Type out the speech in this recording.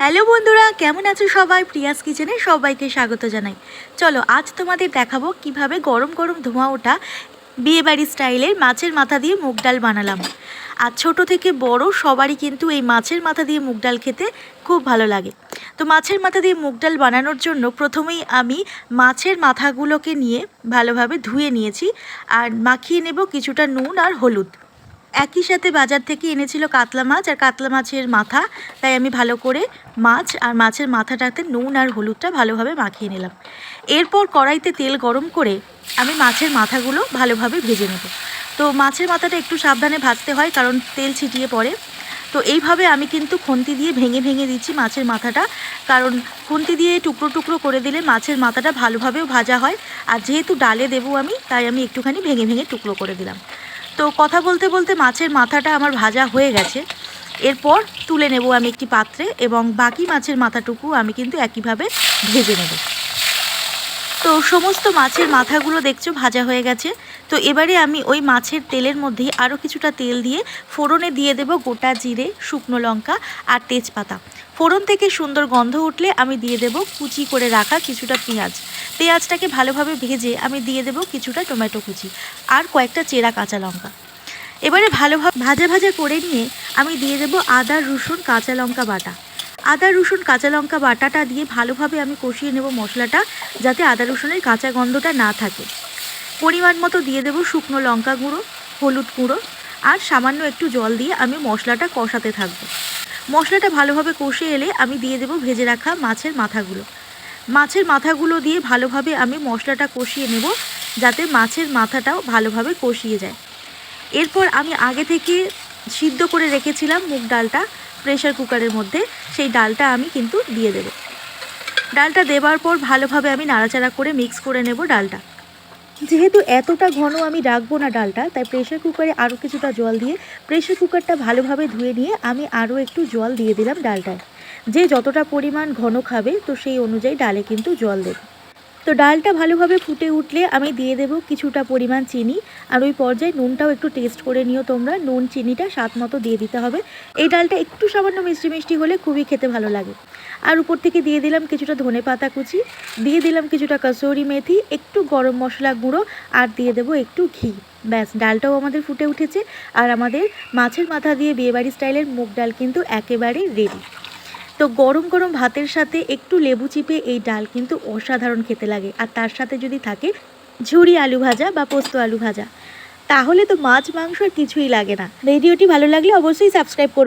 Hello বন্ধুরা, কেমন আছো সবাই? প্রিয়াস কিচেনে সবাইকে স্বাগত জানাই। চলো, আজ তোমাদের দেখাবো কীভাবে গরম গরম ধোঁয়া ওঠা বিয়েবাড়ি স্টাইলের মাছের মাথা দিয়ে মুগ ডাল বানালাম। আর ছোট থেকে বড় সবারই কিন্তু এই মাছের মাথা দিয়ে মুগ ডাল খেতে খুব ভালো লাগে। তো মাছের মাথা দিয়ে মুগ ডাল বানানোর জন্য প্রথমেই আমি মাছের মাথাগুলোকে নিয়ে ভালোভাবে ধুয়ে নিয়েছি। আর মাখিয়ে নেব কিছুটা নুন আর হলুদ। একই সাথে বাজার থেকে এনেছিল কাতলা মাছ আর কাতলা মাছের মাথা। তাই আমি ভালো করে মাছ আর মাছের মাথাটাতে নুন আর হলুদটা ভালোভাবে মাখিয়ে নিলাম। এরপর কড়াইতে তেল গরম করে আমি মাছের মাথাগুলো ভালোভাবে ভেজে নেব। তো মাছের মাথাটা একটু সাবধানে ভাজতে হয় কারণ তেল ছিটিয়ে পড়ে। তো এইভাবে আমি কিন্তু খুন্তি দিয়ে ভেঙে ভেঙে দিচ্ছি মাছের মাথাটা। কারণ খুন্তি দিয়ে টুকরো টুকরো করে দিলে মাছের মাথাটা ভালোভাবেও ভাজা হয়। আর যেহেতু ডালে দেবো আমি, তাই আমি একটুখানি ভেঙে ভেঙে টুকরো করে দিলাম। তো কথা বলতে বলতে মাছের মাথাটা আমার ভাজা হয়ে গেছে। এরপর তুলে নেব আমি একটি পাত্রে এবং বাকি মাছের মাথাটুকু আমি কিন্তু একইভাবে ভেজে নেব। তো সমস্ত মাছের মাথাগুলো দেখছ ভাজা হয়ে গেছে। তো এবারে আমি ওই মাছের তেলের মধ্যেই আরও কিছুটা তেল দিয়ে ফোড়নে দিয়ে দেব গোটা জিরে, শুকনো লঙ্কা আর তেজপাতা। ফোড়ন থেকে সুন্দর গন্ধ উঠলে আমি দিয়ে দেব কুচি করে রাখা কিছুটা পেঁয়াজ। পেঁয়াজটাকে ভালোভাবে ভেজে আমি দিয়ে দেব কিছুটা টমেটো কুচি আর কয়েকটা চেরা কাঁচা লঙ্কা। এবারে ভালোভাবে ভাজা ভাজা করে নিয়ে আমি দিয়ে দেব আদা, রসুন, কাঁচা লঙ্কা বাটা। আদা, রসুন, কাঁচা লঙ্কা বাটাটা দিয়ে ভালোভাবে আমি কষিয়ে নেব মশলাটা যাতে আদা, রসুনের কাঁচা গন্ধটা না থাকে। পরিমাণ মতো দিয়ে দেব শুকনো লঙ্কা গুঁড়ো, হলুদ গুঁড়ো আর সামান্য একটু জল দিয়ে আমি মশলাটা কষাতে থাকব। মশলাটা ভালোভাবে কষে এলে আমি দিয়ে দেব ভেজে রাখা মাছের মাথাগুলো। মাছের মাথাগুলো দিয়ে ভালোভাবে আমি মশলাটা কষিয়ে নেব, যাতে মাছের মাথাটাও ভালোভাবে কষিয়ে যায়। এরপর আমি আগে থেকে সিদ্ধ করে রেখেছিলাম মুগ ডালটা প্রেশার কুকারের মধ্যে, সেই ডালটা আমি কিন্তু দিয়ে দেব। ডালটা দেওয়ার পর ভালোভাবে আমি নাড়াচাড়া করে মিক্স করে নেব ডালটা। যেহেতু এতটা ঘন আমি রাখব না ডালটা, তাই প্রেশার কুকারে আরও কিছুটা জল দিয়ে প্রেশার কুকারটা ভালোভাবে ধুয়ে নিয়ে আমি আরও একটু জল দিয়ে দিলাম ডালটায়। যে যতটা পরিমাণ ঘন খাবে, তো সেই অনুযায়ী ডালে কিন্তু জল দেবে। তো ডালটা ভালোভাবে ফুটে উঠলে আমি দিয়ে দেব কিছুটা পরিমাণ চিনি। আর ওই পর্যায়ে নুনটাও একটু টেস্ট করে নিও তোমরা। নুন, চিনিটা স্বাদ মতো দিয়ে দিতে হবে। এই ডালটা একটু সামান্য মিষ্টি মিষ্টি হলে খুবই খেতে ভালো লাগে। আর উপর থেকে দিয়ে দিলাম কিছুটা ধনে পাতা কুচি, দিয়ে দিলাম কিছুটা কসৌরি মেথি, একটু গরম মশলা গুঁড়ো, আর দিয়ে দেবো একটু ঘি। ব্যাস, ডালটাও আমাদের ফুটে উঠেছে। আর আমাদের মাছের মাথা দিয়ে বিয়েবাড়ি স্টাইলের মুগ ডাল কিন্তু একেবারে রেডি তো গরম গরম ভাতের সাথে একটু লেবু চিপে এই ডাল কিন্তু অসাধারণ খেতে লাগে। আর তার সাথে যদি থাকে ঝুরি আলু ভাজা বা পোস্ত আলু ভাজা, তাহলে তো মাছ, মাংস কিছুই লাগে না। ভিডিওটি ভালো লাগলে অবশ্যই সাবস্ক্রাইব করুন।